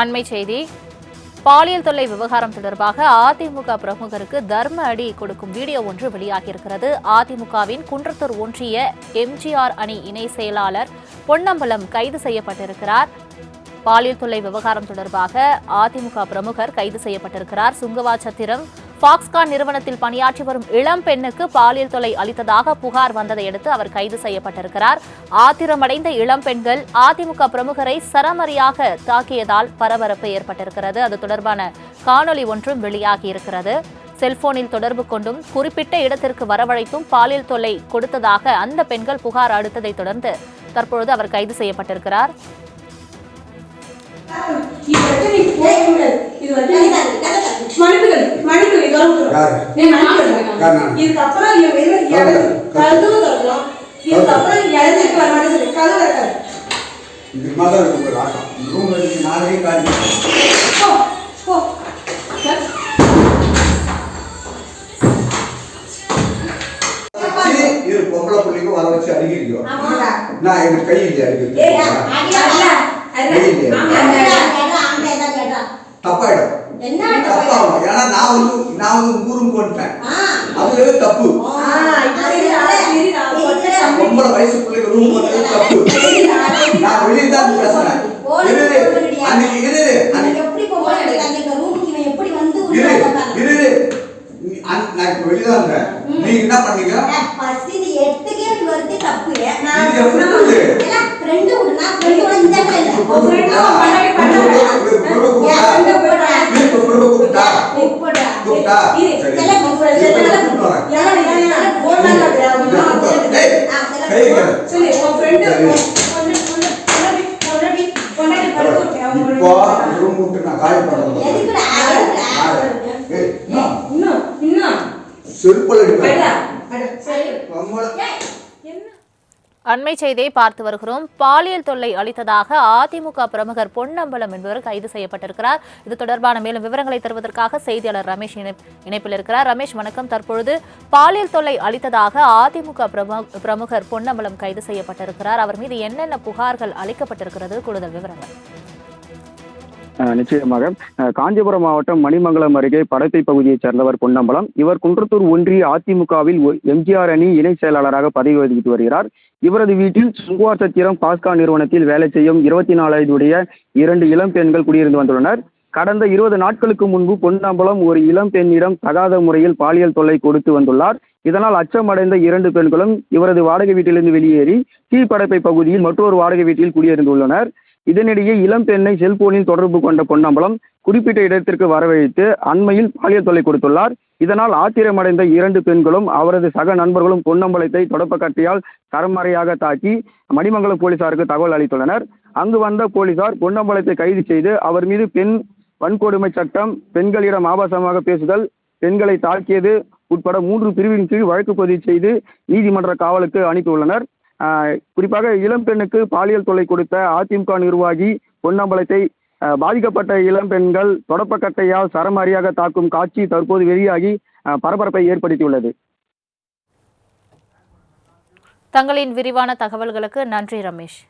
அண்மை செய்தி. பாலியல் தொல்லை விவகாரம் தொடர்பாக அதிமுக பிரமுகருக்கு தர்ம அடி கொடுக்கும் வீடியோ ஒன்று வெளியாகியிருக்கிறது. அதிமுகவின் குன்றத்தூர் ஒன்றிய எம்ஜிஆர் அணி இணை செயலாளர் பொன்னம்பலம் கைது செய்யப்பட்டிருக்கிறார். பாலியல் தொல்லை விவகாரம் தொடர்பாக அதிமுக பிரமுகர் கைது செய்யப்பட்டிருக்கிறார். சுங்கவாச்சத்திரம் ஃபாக்ஸ்கான் நிறுவனத்தில் பணியாற்றி வரும் இளம் பெண்ணுக்கு பாலியல் தொலை அளித்ததாக புகார் வந்ததை அடுத்து அவர் கைது செய்யப்பட்டிருக்கிறார். ஆத்திரமடைந்த இளம் பெண்கள் அதிமுக பிரமுகரை சரமரியாக தாக்கியதால் பரபரப்பு ஏற்பட்டிருக்கிறது. அது தொடர்பான காணொலி ஒன்றும் வெளியாகியிருக்கிறது செல்போனில் தொடர்பு கொண்டும் குறிப்பிட்ட இடத்திற்கு வரவழைத்தும் பாலியல் தொல்லை கொடுத்ததாக அந்த பெண்கள் புகார் அளித்ததை தொடர்ந்து தற்பொழுது அவர் கைது செய்யப்பட்டிருக்கிறார். இது வந்து இதுக்கப்புறம். கதவு திறக்கணும். இதுக்கப்புறம் நீ இறங்கிட்டு வர மாட்டேன்னு சொல்லு. கதவு திறக்காத. தான். ஆட்டம் இருக்கு நாளைக்கே காலி. இது பொம்பளை வர வச்சு அடிக்கிறீங்க. நான் எனக்கு கை இல்லையா அடிக்கிறது. தப்பாயிடும். நான் வந்து நான் வந்து ஊரும் போட்டேன் ஆ. அது தப்பு. பொம்பளை வயசு பிள்ளைங்க ரூம் போட்டது தப்பு. நான் வெளியே தான் பேசுறேன். அன்னைக்கு இரு. இரு? இரு. நான் இப்ப வெளியே தான் இருந்தேன் நீங்க என்ன பண்ணீங்க? இப்போ ரூம் விட்டு நான். செருப்பல் அடா, அடிப்பேன் அடா, சரி. பொம்பளை அண்மை செய்தியை பார்த்து வருகிறோம். பாலியல் தொல்லை அளித்ததாக அதிமுக பிரமுகர் பொன்னம்பலம் என்பவர் கைது செய்யப்பட்டிருக்கிறார். இது தொடர்பான மேலும் விவரங்களை தருவதற்காக செய்தியாளர் ரமேஷ் இணைப்பில் இருக்கிறார். ரமேஷ் வணக்கம். தற்பொழுது பாலியல் தொல்லை அளித்ததாக அதிமுக பிரமு- பிரமுகர் பொன்னம்பலம் கைது செய்யப்பட்டிருக்கிறார். அவர் மீது என்னென்ன புகார்கள் அளிக்கப்பட்டிருக்கிறது? கூடுதல் விவரங்கள். நிச்சயமாக. காஞ்சிபுரம் மாவட்டம் மணிமங்கலம் அருகே படத்தை பகுதியைச் சேர்ந்தவர் பொன்னம்பலம். இவர் குன்றத்தூர் ஒன்றிய அதிமுகவில் ஒ- எம்ஜிஆர் அணி இணை செயலாளராக பதவி வகித்து வருகிறார். இவரது வீட்டில் சுங்குவார் சத்திரம் பாஸ்கா நிறுவனத்தில் வேலை செய்யும் இருபத்தி நாலு வயதுடைய இரண்டு இளம் பெண்கள் குடியிருந்து வந்துள்ளனர். கடந்த இருபது நாட்களுக்கு முன்பு பொன்னம்பலம் ஒரு இளம் பெண்ணிடம் தகாத முறையில் பாலியல் தொல்லை கொடுத்து வந்துள்ளார். இதனால் அச்சமடைந்த இரண்டு பெண்களும் இவரது வாடகை வீட்டிலிருந்து வெளியேறி கீழ்படப்பை பகுதியில் மற்றொரு வாடகை வீட்டில் குடியேறிந்துள்ளனர் இதனிடையே இளம் பெண்ணை செல்போனில் தொடர்பு கொண்ட பொன்னம்பலம் குறிப்பிட்ட இடத்திற்கு வரவழைத்து அண்மையில் பாலியல் தொல்லை கொடுத்துள்ளார். இதனால் ஆத்திரமடைந்த இரண்டு பெண்களும் அவரது சக நண்பர்களும் பொன்னம்பலத்தை தொடப்பக்கட்டையால் தரமறையாக தாக்கி மணிமங்கலம் போலீசாருக்கு தகவல் அளித்துள்ளனர். அங்கு வந்த போலீசார் பொன்னம்பலத்தை கைது செய்து அவர் மீது பெண் வன்கொடுமை சட்டம் பெண்களிடம் ஆபாசமாக பேசுதல் பெண்களை தாக்கியது உட்பட மூன்று பிரிவின் கீழ் வழக்கு பதிவு செய்து நீதிமன்ற காவலுக்கு அனுப்பியுள்ளனர். குறிப்பாக இளம் பெண்ணுக்கு பாலியல் தொல்லை கொடுத்த அதிமுக நிர்வாகி பொன்னம்பலத்தை பாதிக்கப்பட்ட இளம் பெண்கள் தொடப்பக்கட்டையால் சரமாரியாக தாக்கும் காட்சி தற்போது வெளியாகி பரபரப்பை ஏற்படுத்தியுள்ளது. தங்களின் விரிவான தகவல்களுக்கு நன்றி ரமேஷ்.